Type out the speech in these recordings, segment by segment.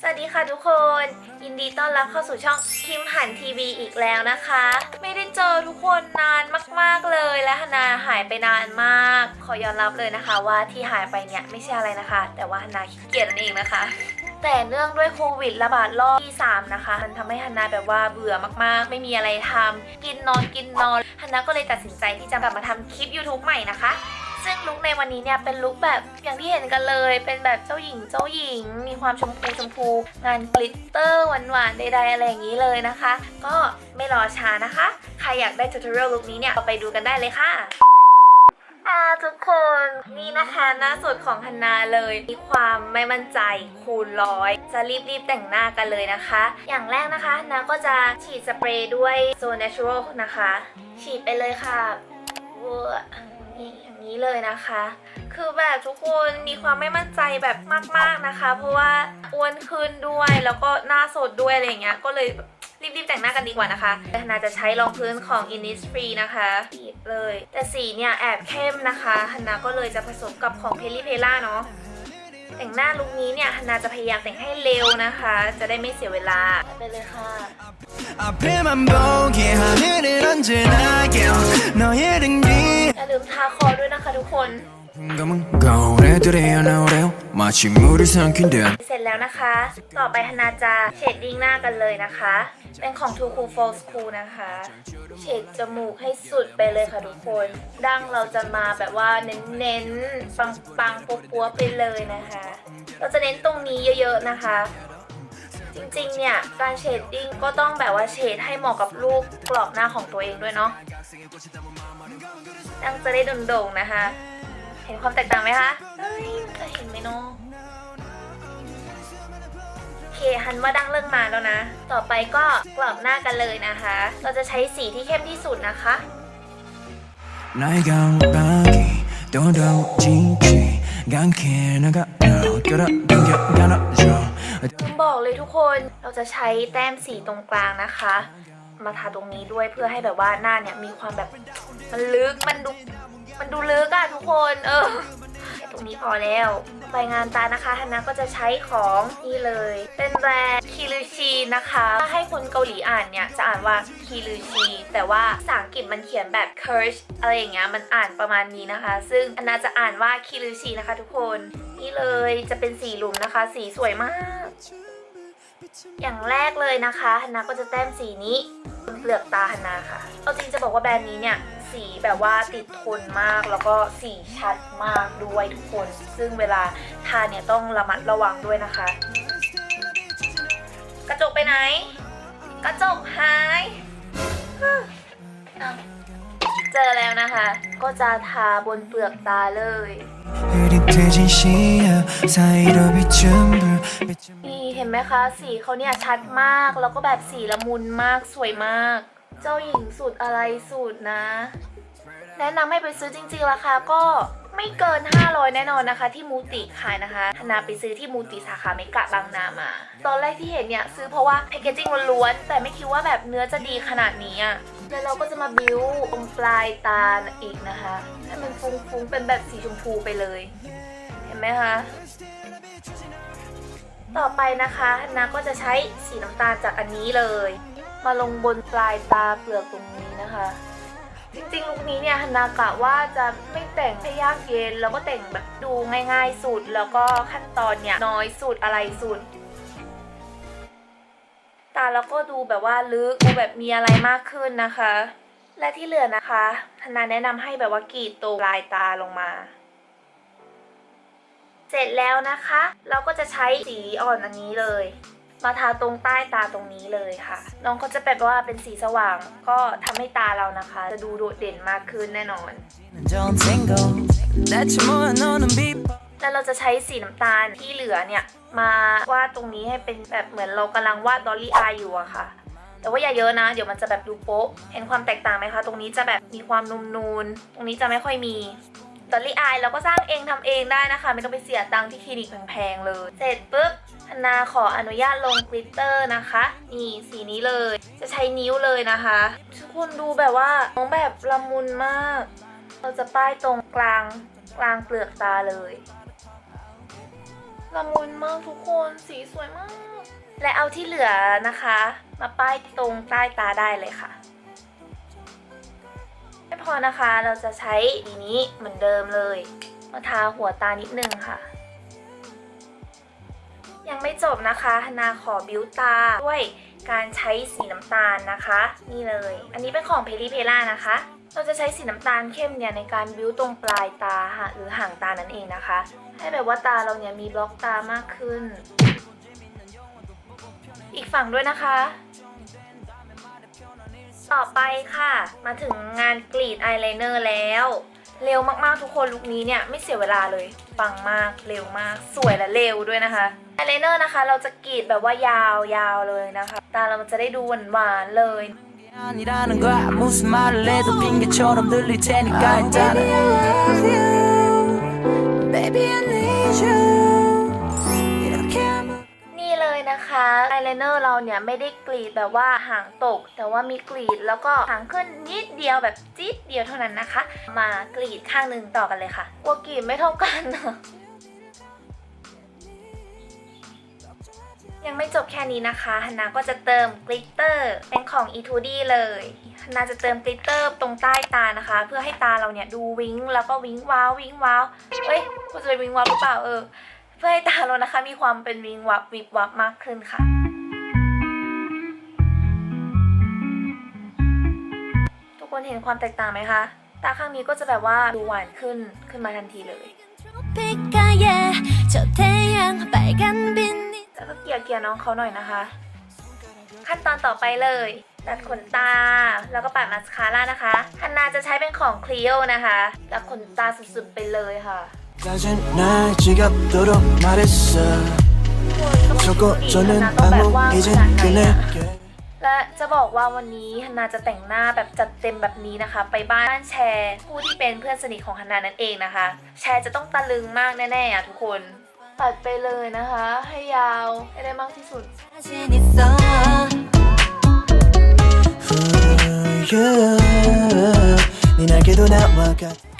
สวัสดีค่ะทุกคน ยินดีต้อนรับเข้าสู่ช่องคิมหันทีวีอีกแล้วนะคะ ไม่ได้เจอทุกคนนานมาก ๆเลยและฮานาหายไปนานมาก ขอยอมรับเลยนะคะว่าที่หายไปเนี่ยไม่ใช่อะไรนะคะ แต่ว่าฮานาขี้เกียจนั่นเองนะคะ แต่เนื่องด้วยโควิดระบาดรอบที่ 3 นะคะ มันทำให้ฮันนาแบบว่าเบื่อมากๆ ไม่มีอะไรทำกินนอนกินนอนฮันนาก็เลยตัดสินใจที่จะกลับมาทำคลิป YouTube ใหม่นะคะซึ่งลุคในวันนี้เนี่ยเป็นลุคแบบอย่างที่เห็นกันเลย เป็นแบบเจ้าหญิงเจ้าหญิง มีความชมพูชมพู งานกลิตเตอร์หวานๆใดๆอะไรอย่างนี้เลยนะคะ ก็ไม่รอช้านะคะ ใครอยากได้ทูตอเรียลลุคนี้เนี่ยก็ไปดูกันได้เลยค่ะ อ่าทุกคนนี่นะคะหน้าสดของฮันนาเลย มีความไม่มั่นใจคูณร้อย จะรีบๆแต่งหน้ากันเลยนะคะ อย่างแรกนะคะฮันนาก็จะฉีดสเปรย์ด้วยโซน natural นะคะ ฉีดไปเลยค่ะวอร์นี่อย่างนี้เลยนะคะ คือแบบทุกคนมีความไม่มั่นใจแบบมากๆนะคะ เพราะว่าอ้วนขึ้นด้วยแล้วก็หน้าสดด้วยอะไรเงี้ยก็เลย รีบๆแต่งหน้ากันดีกว่านะคะแฮันาจะใช้รองพื้นของ Innisfree นะคะปิดเลย แต่สีเนี่ยแอบเข้มนะคะฮันาก็เลยจะผสมกับของ p พลลี่เพล่าเนาะแต่งหน้าลุคนี้เนี่ยฮันนาจะพยายามแต่งให้เร็วนะคะ จะได้ไม่เสียเวลาไปเลยค่ะอย่าลืมทาคอด้วยนะคะทุกคน เสร็จแล้วนะคะ ต่อไปธนาจะเชดดิ้งหน้ากันเลยนะคะ เป็นของ Too Cool for School นะคะ เชดจมูกให้สุดไปเลยค่ะทุกคน ดั้งเราจะมาแบบว่าเน้นๆ ปังๆปัวๆไปเลยนะคะ เราจะเน้นตรงนี้เยอะๆนะคะจริงๆ เนี่ย การเชดดิ้งก็ต้องแบบว่าเชดให้เหมาะกับรูปกรอบหน้าของตัวเองด้วยเนาะดังจะได้โด่งๆ นะคะ เห็นความแตกต่างไหมคะเฮ้ยจะเห็นไหมน้องเคฮันว่าดังเรื่องมาแล้วนะ ต่อไปก็กลอบหน้ากันเลยนะคะ เราจะใช้สีที่เข้มที่สุดนะคะนายกังบากีโดโดจิงจิกังเคนกะเรากระดังกะกันอะจอผบอกเลยทุกคนเราจะใช้แต้มสีตรงกลางนะคะ มาทาตรงนี้ด้วยเพื่อให้แบบว่าหน้าเนี่ยมีความแบบมันลึกมันดูมันดูลึกอะทุกคนเออตรงนี้พอแล้วไปงานตานะคะฮันนาก็จะใช้ของนี่เลย เป็นแบรนด์คิรุชีนะคะ ถ้าให้คนเกาหลีอ่านเนี่ย จะอ่านว่าคิรุชีแต่ว่าภาษาอังกฤษมันเขียนแบบ curse อะไรอย่างเงี้ยมันอ่านประมาณนี้นะคะ ซึ่งฮันนาจะอ่านว่าคิรุชีนะคะทุกคน นี่เลยจะเป็นสีหลุมนะคะ สีสวยมาก อย่างแรกเลยนะคะฮันนาก็จะแต้มสีนี้บนเปลือกตาฮันนาค่ะเอาจริงจะบอกว่าแบรนด์นี้เนี่ยสีแบบว่าติดทนมากแล้วก็สีชัดมากด้วยทุกคน ซึ่งเวลาทาเนี่ยต้องระมัดระวังด้วยนะคะ กระจกไปไหน กระจกหายอ้าว เจอแล้วนะคะ ก็จะทาบนเปลือกตาเลย นี่เห็นไหมคะ สีเขาเนี่ยชัดมาก แล้วก็แบบสีละมุนมากสวยมาก เจ้าหญิงสูตรอะไรสูตรนะ แนะนำให้ไปซื้อจริงๆราคาก็ไม่เกิน 500 แน่นอนนะคะ ที่มูติขายนะคะธนาไปซื้อที่มูติสาขาเมกะบางนามา ตอนแรกที่เห็นเนี่ยซื้อเพราะว่าแพคเกจจิ้งล้วนแต่ไม่คิดว่าแบบเนื้อจะดีขนาดนี้อะ แล้วเราก็จะมาบิวตรงปลายตาอีกนะคะ ให้มันฟุ้งๆเป็นแบบสีชมพูไปเลย เห็นไหมคะ ต่อไปนะคะฮันนาก็จะใช้สีน้ำตาลจากอันนี้เลย มาลงบนปลายตาเปลือกตรงนี้นะคะ จริงๆลุคนี้เนี่ยฮันนากะว่าจะไม่แต่งให้ยากเย็น แล้วก็แต่งแบบดูง่าย ๆสุด แล้วก็ขั้นตอนเนี่ยน้อยสุดอะไรสุด ตาแล้วก็ดูแบบว่าลึกดูแบบมีอะไรมากขึ้นนะคะ และที่เหลือนะคะฮันาแนะนำให้แบบว่ากรีดตรงลายตาลงมา เสร็จแล้วนะคะ เราก็จะใช้สีอ่อนอันนี้เลย มาทาตรงใต้ตาตรงนี้เลยค่ะ น้องก็จะแบบว่าเป็นสีสว่าง ก็ทำให้ตาเรานะคะ จะดูโดดเด่นมากขึ้นแน่นอน แล้วเราจะใช้สีน้ำตาลที่เหลือเนี่ย มาวาดตรงนี้ให้เป็นแบบเหมือนเรากำลังวาดดอลลี่อายอยู่อะค่ะ แต่ว่าอย่าเยอะนะ เดี๋ยวมันจะแบบดูโป๊ะ เห็นความแตกต่างไหมคะ ตรงนี้จะแบบมีความนุ่มนูน ตรงนี้จะไม่ค่อยมีดอลลี่อายเราก็สร้างเองทำเองได้นะคะ ไม่ต้องไปเสียตังค์ที่คลินิกแพงๆเลย เสร็จปุ๊บธนนาขออนุญาตลงกลิตเตอร์นะคะ นี่สีนี้เลย จะใช้นิ้วเลยนะคะ ทุกคนดูแบบว่าน้องแบบละมุนมาก เราจะป้ายตรงกลางกลางเปลือกตาเลย ละมุนมากทุกคนสีสวยมาก และเอาที่เหลือนะคะ มาป้ายตรงใต้ตาได้เลยค่ะ ไม่พอนะคะเราจะใช้สีนี้เหมือนเดิมเลย มาทาหัวตานิดนึงค่ะ ยังไม่จบนะคะฮนาขอบิวตาด้วยการใช้สีน้ำตาลนะคะ นี่เลย อันนี้เป็นของเพลิเพล่านะคะ เราจะใช้สีน้ำตาลเข้มเนี่ยในการบิวตรงปลายตาหรือห่างตานั่นเองนะคะ ให้แบบว่าตาเราเนี่ยมีบล็อกตามากขึ้น อีกฝั่งด้วยนะคะ ต่อไปค่ะ มาถึงงานกรีดอายไลเนอร์แล้ว เร็วมากๆทุกคนลุคนี้เนี่ยไม่เสียเวลาเลยปังมากเร็วมากสวยและเร็วด้วยนะคะอายไลเนอร์นะคะ เราจะกรีดแบบว่ายาวๆเลยนะคะ ตาเรามันจะได้ดูหวานๆเลย 아니라는 거야 무슨 말을 해도 핑계처럼 들릴 테니까 일단은 Baby I need you 이렇게 하면 นี่เลยนะคะอายไลเนอร์เราเนี่ยไม่ได้กรีดแบบว่าหางตก แต่ว่ามีกรีดแล้วก็หางขึ้นนิดเดียวแบบจี๊ดเดียวเท่านั้นนะคะ มากรีดข้างหนึ่งต่อกันเลยค่ะกลัวกรีดไม่เท่ากันอะ ยังไม่จบแค่นี้นะคะฮันนาก็จะเติมกลิตเตอร์เป็นของ E2D เลยฮันนาจะเติมกลิตเตอร์ตรงใต้ตานะคะ เพื่อให้ตาเราเนี่ยดูวิ้งแล้วก็วิ้งว้าววิ้งว้าวเอ้ยคุณจะไปวิ้งว้าวหรือเปล่าเออ เพื่อให้ตาเรานะคะ มีความเป็นวิงวับวิบวับมากขึ้นค่ะทุกคนเห็นความแตกต่างไหมคะตาข้างนี้ก็จะแบบว่าดูหวานขึ้นขึ้นมาทันทีเลย แล้วก็เกี่ยเกี่ยน้องเขาหน่อยนะคะ ขั้นตอนต่อไปเลยตัดขนตา แล้วก็ปาดมาสคาร่านะคะฮันนาจะใช้เป็นของคลีโอนะคะตัดขนตาสุดๆไปเลยค่ะโอ้ยและจะบอกว่าวันนี้ฮันนาจะแต่งหน้าแบบจัดเต็มแบบนี้นะคะ ไปบ้านแชร์ผู้ที่เป็นเพื่อนสนิทของฮันนานั่นเองนะคะ แชร์จะต้องตะลึงมากแน่ๆอะทุกคน ตัดไปเลยนะคะ ให้ยาวให้ได้มากที่สุด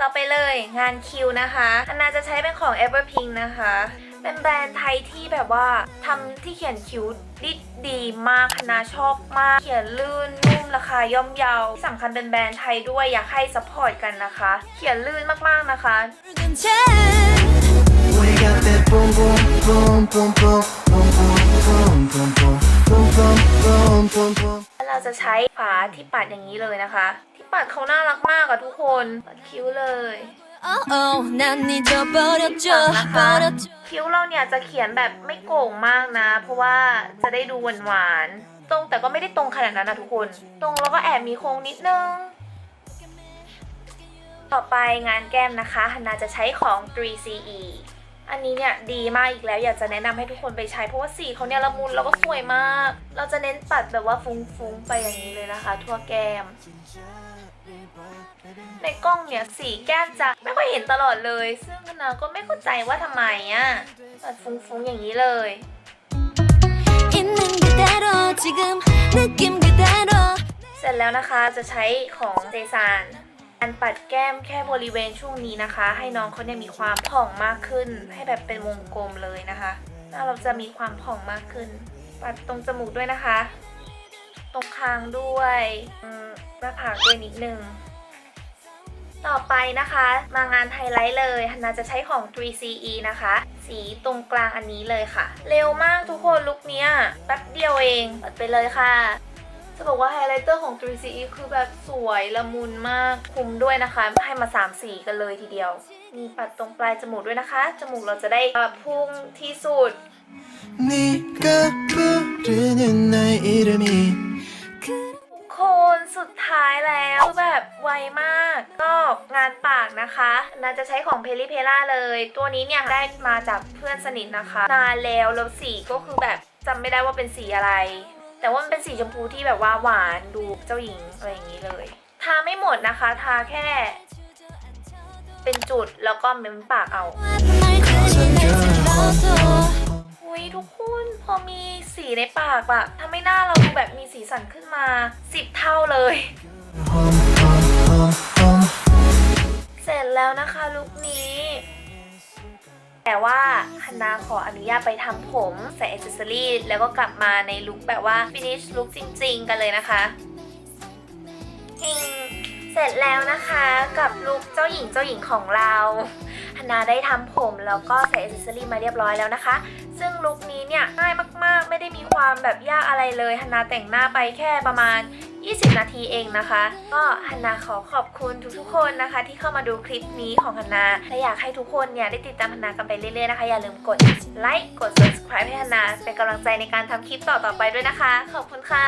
ต่อไปเลยงานคิวนะคะอันนาจะใช้เป็นของ Everpink นะคะ เป็นแบรนด์ไทยที่แบบว่าทำที่เขียนคิ้วดีดีมากคณะชอบมาก เขียนลื่นนุ่มราคาย่อมเยาที่สำคัญเป็นแบรนด์ไทยด้วยอยากให้สปอร์ตกันนะคะ เขียนลื่นมากๆนะคะ got that boom boom boom boom boom boom boom boom boom boom boom boom boom boom boom เราจะใช้ฝาที่ปัดอย่างนี้เลยนะคะ ที่ปัดเขาน่ารักมากอะทุกคนปัดคิ้วเลยคิ้วเราเนี่ยจะเขียนแบบไม่โก่งมากนะ เพราะว่าจะได้ดูหวานๆตรงแต่ก็ไม่ได้ตรงขนาดนั้นนะทุกคน ตรงแล้วก็แอบมีโค้งนิดนึงต่อไปงานแก้มนะคะฮันาจะใช้ของ 3CE อันนี้เนี่ยดีมากอีกแล้ว อยากจะแนะนำให้ทุกคนไปใช้เพราะว่าสีเขาเนี่ยละมุนแล้วก็สวยมาก เราจะเน้นปัดแบบว่าฟุ้งๆไปอย่างนี้เลยนะคะ ทั่วแก้ม ในกล้องเนี่ยสีแก้มจะไม่ค่อยเห็นตลอดเลย ซึ่งนาก็ไม่เข้าใจว่าทำไมอะปัดฟุ้งๆอย่างนี้เลยเสร็จแล้วนะคะจะใช้ของเซซาน การปัดแก้มแค่บริเวณช่วงนี้นะคะ ให้น้องเขาเนี่ยมีความผ่องมากขึ้น ให้แบบเป็นวงกลมเลยนะคะหน้าเราจะมีความผ่องมากขึ้น ปัดตรงจมูกด้วยนะคะ ตรงคางด้วยหน้าผากด้วยนิดนึงต่อไปนะคะ มางานไฮไลท์เลยฮันนาจะใช้ของ 3CE นะคะ สีตรงกลางอันนี้เลยค่ะ เร็วมากทุกคนลุคนี้แป๊บเดียวเองปัดไปเลยค่ะ จะบอกว่าไฮไลท์เตอร์ของ 3CE คือแบบสวยละมุนมากคุ้มด้วยนะคะ ให้มา 3 สีกันเลยทีเดียว มีปัดตรงปลายจมูกด้วยนะคะ จมูกเราจะได้เอ่อพุ่งที่สุด 네가 부르는 나의 이름이 ทุกคนสุดท้ายแล้วคือแบบไวมาก ก็งานปากนะคะน่าจะใช้ของเพลิเพล่าเลย ตัวนี้เนี่ยได้มาจากเพื่อนสนิทนะคะ นานแล้วแล้วสีก็คือแบบจำไม่ได้ว่าเป็นสีอะไร แต่ว่ามันเป็นสีชมพูที่แบบว่าหวานดูเจ้าหญิงอะไรอย่างนี้เลย ทาไม่หมดนะคะ ทาแค่ เป็นจุดแล้วก็เม้มปากเอาอุ้ยทุกคนพอมีสีในปากอะทำให้หน้าเราดูแบบมีสีสันขึ้นมาสิบเท่าเลย เสร็จแล้วนะคะลุคนี้ แต่ว่าฮันนาขออนุญาตไปทำผมใส่อ c เซสซอรี่แล้วก็กลับมาในลุคแบบว่าฟินิชลุคจริง ๆ กันเลยนะคะอิงเสร็จแล้วนะคะกับลุคเจ้าหญิงเจ้าหญิงของเรา นนาได้ทำผมแล้วก็ใส่อ c เซสซอรี่มาเรียบร้อยแล้วนะคะ ซึ่งลุคนี้เนี่ยง่ายมาก ๆ ไม่ได้มีความแบบยากอะไรเลยฮันนาแต่งหน้าไปแค่ประมาณ 20 นาทีเองนะคะ ก็ฮันนาขอขอบคุณทุกๆคนนะคะ ที่เข้ามาดูคลิปนี้ของฮันนาและอยากให้ทุกคนเนี่ยได้ติดตามฮันนากันไปเรื่อยๆนะคะอย่าลืมกดไลค์กด subscribe ให้ฮันนาเป็นกำลังใจในการทำคลิปต่อๆไปด้วยนะคะ ขอบคุณค่ะ